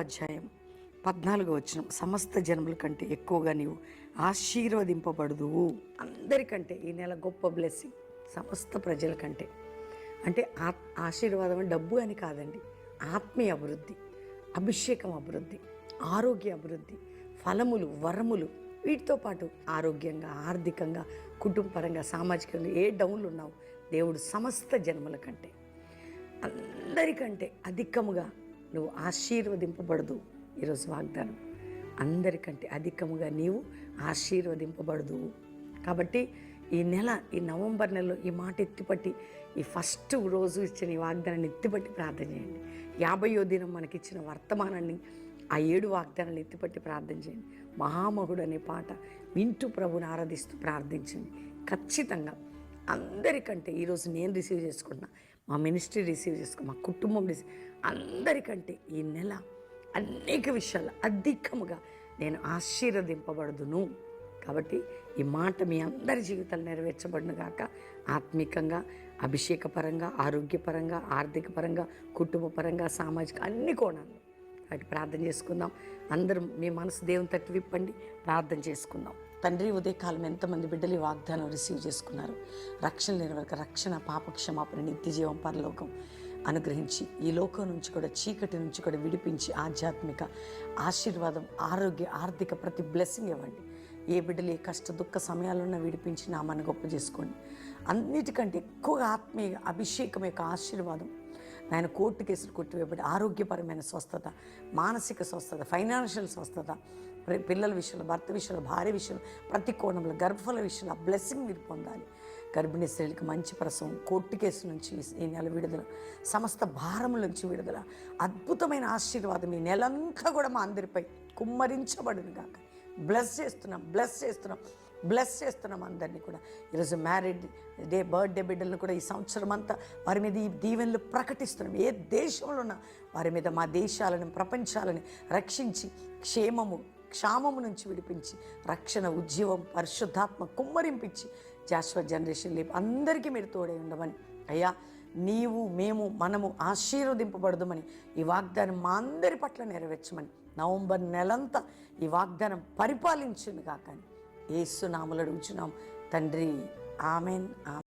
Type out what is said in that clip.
అధ్యాయం పద్నాలుగో వచ్చిన సమస్త జన్మల కంటే ఎక్కువగా నీవు ఆశీర్వదింపబడుదువు. అందరికంటే ఈ నెల గొప్ప బ్లెస్సింగ్ సమస్త ప్రజల కంటే. అంటే ఆ ఆశీర్వాదం డబ్బు అని కాదండి. ఆత్మీయ అభివృద్ధి అభిషేకం అభివృద్ధి ఆరోగ్య అభివృద్ధి ఫలములు వరములు. వీటితో పాటు ఆరోగ్యంగా ఆర్థికంగా కుటుంబపరంగా సామాజికంగా ఏ డౌన్లు ఉన్నావు? దేవుడు సమస్త జన్మల కంటే. అందరికంటే అధికముగా నువ్వు ఆశీర్వదింపబడదు ఈరోజు వాగ్దానం. అందరికంటే అధికముగా నీవు ఆశీర్వదింపబడదు. కాబట్టి ఈ నెల ఈ నవంబర్ నెలలో ఈ మాట ఎత్తిపట్టి ఈ ఫస్ట్ రోజు ఇచ్చిన ఈ వాగ్దానాన్ని ఎత్తిపట్టి ప్రార్థన చేయండి. యాభయో దినం మనకిచ్చిన వర్తమానాన్ని ఆ ఏడు వాగ్దానాలు ఎత్తిపట్టి ప్రార్థన చేయండి. మహామహుడు అనే పాట వింటూ ప్రభుని ఆరాధిస్తూ ప్రార్థించండి. ఖచ్చితంగా అందరికంటే ఈరోజు నేను రిసీవ్ చేసుకున్నా మా మినిస్ట్రీ రిసీవ్ చేసుకున్నా మా కుటుంబం రిసీవ్ అందరికంటే ఈ నెల అనేక విషయాలు అధికముగా నేను ఆశీర్వదింపబడదును. కాబట్టి ఈ మాట మీ అందరి జీవితాలు నెరవేర్చబడిన గాక. ఆత్మికంగా అభిషేకపరంగా ఆరోగ్యపరంగా ఆర్థికపరంగా కుటుంబపరంగా సామాజిక అన్ని కోణాలు. వాటి ప్రార్థన చేసుకుందాం. అందరం మీ మనసు దేవుని తట్టు విప్పండి. ప్రార్థన చేసుకుందాం. తండ్రి ఉదయకాలం ఎంతమంది బిడ్డలు ఈ వాగ్దానం రిసీవ్ చేసుకున్నారు? రక్షణ లేని వరకు రక్షణ పాపక్షమాపణ నిత్య జీవం పరలోకం అనుగ్రహించి ఈ లోకం నుంచి కూడా చీకటి నుంచి కూడా విడిపించి ఆధ్యాత్మిక ఆశీర్వాదం ఆరోగ్య ఆర్థిక ప్రతి బ్లెస్సింగ్ ఇవ్వండి. ఏ బిడ్డలు ఏ కష్ట దుఃఖ సమయాల్లోనూ విడిపించి నామాన్ని గొప్ప చేసుకోండి. అన్నిటికంటే ఎక్కువగా ఆత్మీయ అభిషేకం యొక్క ఆశీర్వాదం ఆయన కోర్టు కేసులు కొట్టివేయబడి ఆరోగ్యపరమైన స్వస్థత మానసిక స్వస్థత ఫైనాన్షియల్ స్వస్థత పిల్లల విషయంలో భర్త విషయంలో భార్య విషయంలో ప్రతి కోణంలో గర్భఫల విషయంలో ఆ బ్లెస్సింగ్ మీరు పొందాలి. గర్భిణీ స్త్రీలకు మంచి ప్రసవం కోర్టు కేసు నుంచి ఈ నెల విడుదల సమస్త భారముల నుంచి విడుదల అద్భుతమైన ఆశీర్వాదం ఈ నెలంతా కూడా మా అందరిపై కుమ్మరించబడును కాక బ్లెస్ చేస్తున్నాం బ్లెస్ చేస్తున్నాం. బ్లెస్ చేస్తున్నాం అందరినీ కూడా. ఈరోజు మ్యారీడ్ డే బర్త్డే బిడ్డలను కూడా ఈ సంవత్సరం అంతా వారి మీద ఈ దీవెనలు ప్రకటిస్తున్నాం. ఏ దేశంలో ఉన్నా వారి మీద మా దేశాలను ప్రపంచాలను రక్షించి క్షేమము క్షామము నుంచి విడిపించి రక్షణ ఉద్యమం పరిశుద్ధాత్మ కుమ్మరింపించి జాస్వ జనరేషన్ లేపు అందరికీ మీరు తోడే ఉండమని. అయ్యా నీవు మేము మనము ఆశీర్వదింపబడదుమని ఈ వాగ్దానం మా అందరి పట్ల నెరవేర్చమని. నవంబర్ నెలంతా ఈ వాగ్దానం పరిపాలించును కాకని ఏసునాములు అడుగుచున్నాం. తండ్రి ఆమెన్ ఆమె